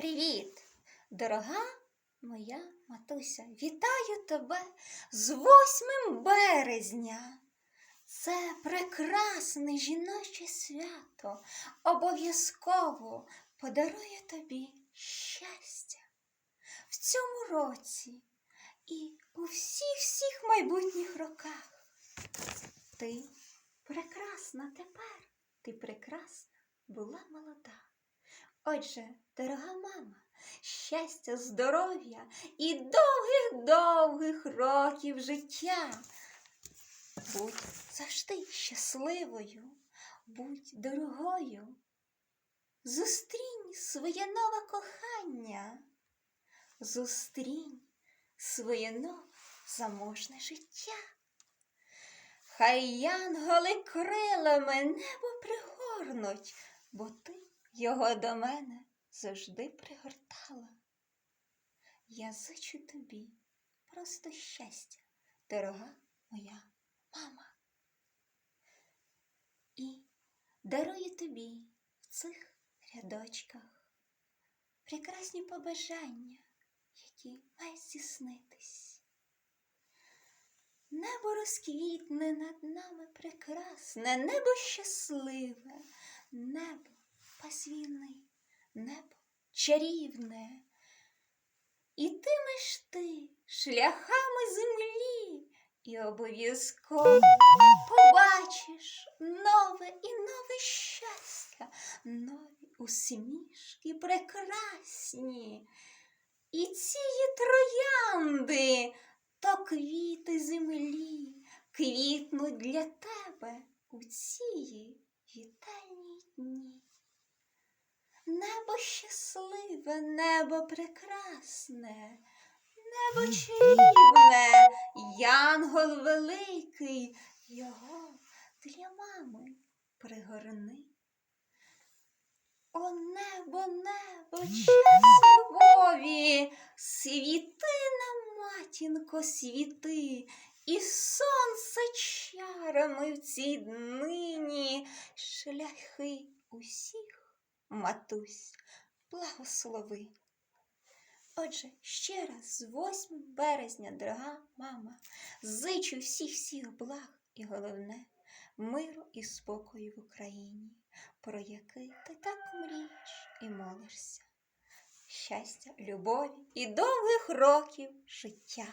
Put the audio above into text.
Привіт, дорога моя матуся, вітаю тебе з 8 березня. Це прекрасне жіноче свято обов'язково подарує тобі щастя в цьому році і у всіх всіх майбутніх роках. Ти прекрасна тепер, ти прекрасна була молода. Отже, дорога мама, щастя, здоров'я і довгих-довгих років життя. Будь завжди щасливою, будь дорогою. Зустрінь своє нове кохання, зустрінь своє нове заможне життя. Хай янголи крилами небо пригорнуть, бо ти його до мене завжди пригортала. Я зичу тобі просто щастя, дорога моя мама. І дарую тобі в цих рядочках прекрасні побажання, які мають здійснитись. Небо розквітне над нами прекрасне, небо щасливе, небо пасвіни, небо чарівне. Ітимеш ти шляхами землі і обов'язково побачиш нове і нове щастя, нові усмішки прекрасні. І цієї троянди то квіти землі квітнуть для тебе у ці вітальні дні. Небо щасливе, небо прекрасне, небо чарівне, янгол великий, його для мами пригорни. О небо, небо, час любові, світи нам, матінко, світи, і сонце чарами в цій днині шляхи усіх, матусь, благослови. Отже, ще раз з 8 березня, дорога мама, зичу всіх всіх благ і головне миру і спокою в Україні, про який ти так мрієш і молишся. Щастя, любові і довгих років життя.